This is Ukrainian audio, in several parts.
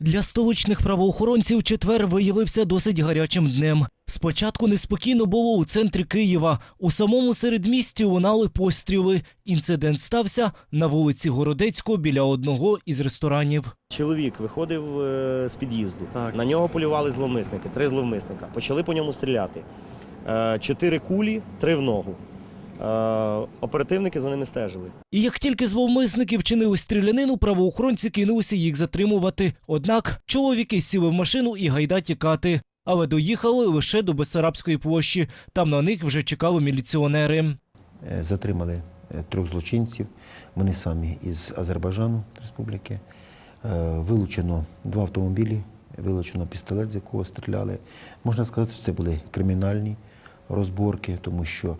Для столичних правоохоронців четвер виявився досить гарячим днем. Спочатку неспокійно було у центрі Києва. У самому середмісті лунали постріли. Інцидент стався на вулиці Городецького біля одного із ресторанів. Чоловік виходив е, з під'їзду. На нього полювали зловмисники, три зловмисника. Почали по ньому стріляти. Е, Чотири кулі, три в ногу. Е, Оперативники за ними стежили. І як тільки зловмисники вчинили стрілянину, правоохоронці кинулися їх затримувати. Однак чоловіки сіли в машину і гайда тікати. Але доїхали лише до Бесарабської площі. Там на них вже чекали міліціонери. Е, Затримали е, трьох злочинців. Вони самі із Азербайджану Республіки. Вилучено два автомобілі, вилучено пістолет, з якого стріляли. Можна сказати, що це були кримінальні розборки, тому що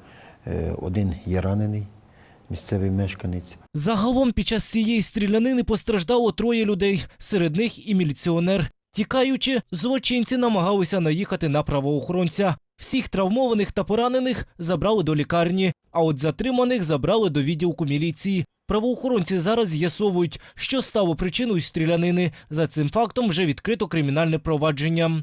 один є ранений, місцевий мешканець. Загалом під час цієї стрілянини постраждало троє людей, серед них і міліціонер. Тікаючи, злочинці намагалися наїхати на правоохоронця. Всіх травмованих та поранених забрали до лікарні, а от затриманих забрали до відділку міліції. Правоохоронці зараз з'ясовують, що стало причиною стрілянини. За цим фактом вже відкрито кримінальне провадження.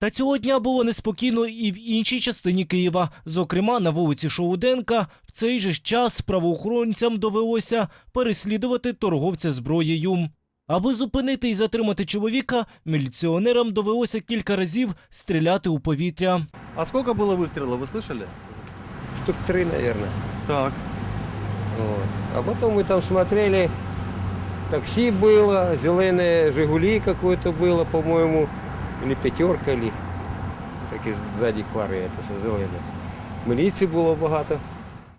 Та цього дня було неспокійно і в іншій частині Києва, зокрема на вулиці Шоуденка. В цей же ж час правоохоронцям довелося переслідувати торговця зброєю. Аби зупинити і затримати чоловіка, міліціонерам довелося кілька разів стріляти у повітря. А сколько было выстрелов, вы слышали? Штук три, наверное. Так. Вот. А потом мы там смотрели, такси было, зеленые «Жигули» какое-то было, по-моему, или пятерка, или такі ззаді хвари, это все зелене. Міліції було багато.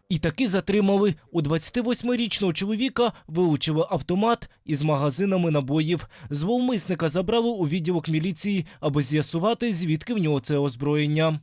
І таки затримали. У 28-річного чоловіка вилучили автомат із магазинами набоїв. Зловмисника забрали у відділок міліції, аби з'ясувати, звідки в нього це озброєння.